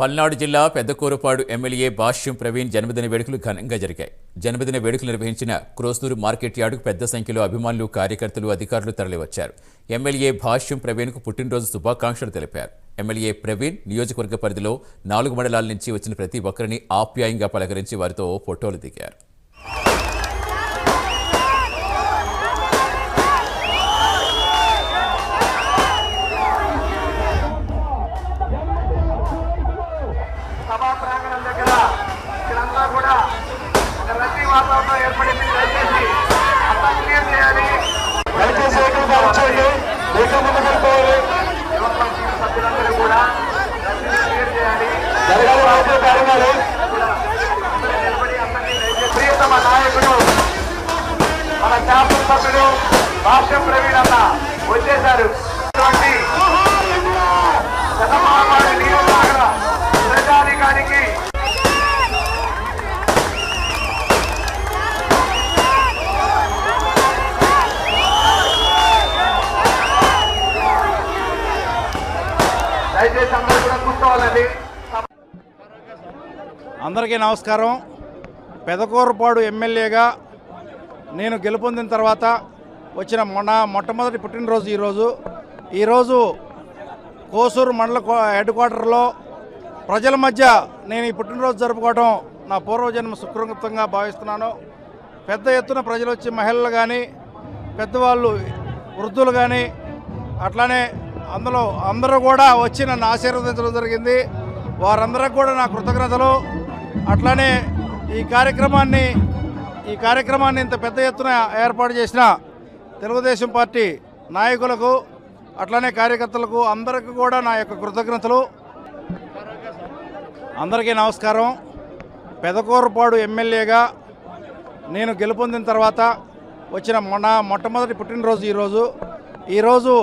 పల్నాడు జిల్లా పెద్దకూరపాడు ఎమ్మెల్యే భాష్యం ప్రవీణ్ జన్మదిన వేడుకలు ఘనంగా జరిగాయి. జన్మదిన వేడుకలు నిర్వహించిన క్రోస్నూరు మార్కెట్ యార్డుకు పెద్ద సంఖ్యలో అభిమానులు కార్యకర్తలు అధికారులు తరలివచ్చారు. ఎమ్మెల్యే భాష్యం ప్రవీణ్కు పుట్టినరోజు శుభాకాంక్షలు తెలిపారు. ఎమ్మెల్యే ప్రవీణ్ నియోజకవర్గ పరిధిలో నాలుగు మండలాల నుంచి వచ్చిన ప్రతి ఒక్కరిని ఆప్యాయంగా పలకరించి వారితో ఫోటోలు దిగారు. జరగాలి ప్రియతమ నాయకుడు మన శాసన సభ్యుడు భాష్యం ప్రవీణ్ అన్న వచ్చేశారు ఇటువంటి నియోజకవర్గ ప్రజాధికారికి దయచేసి అందరూ కూడా కూర్చోవాలండి. అందరికీ నమస్కారం. పెదకూరపాడు ఎమ్మెల్యేగా నేను గెలుపొందిన తర్వాత వచ్చిన మొన్న మొట్టమొదటి పుట్టినరోజు ఈరోజు. ఈరోజు కోసూరు మండల హెడ్ క్వార్టర్లో ప్రజల మధ్య నేను ఈ పుట్టినరోజు జరుపుకోవడం నా పూర్వజన్మ సుకృతంగా భావిస్తున్నాను. పెద్ద ఎత్తున ప్రజలు వచ్చి మహిళలు కానీ పెద్దవాళ్ళు వృద్ధులు కానీ అట్లానే అందులో అందరూ కూడా వచ్చి నన్ను ఆశీర్వదించడం జరిగింది. వారందరికి కూడా నా కృతజ్ఞతలు. అట్లానే ఈ కార్యక్రమాన్ని ఈ కార్యక్రమాన్ని ఇంత పెద్ద ఎత్తున ఏర్పాటు చేసిన తెలుగుదేశం పార్టీ నాయకులకు అట్లానే కార్యకర్తలకు అందరికీ కూడా నా యొక్క కృతజ్ఞతలు. అందరికీ నమస్కారం. పెదకూరపాడు ఎమ్మెల్యేగా నేను గెలుపొందిన తర్వాత వచ్చిన మొన్న మొట్టమొదటి పుట్టినరోజు ఈరోజు. ఈరోజు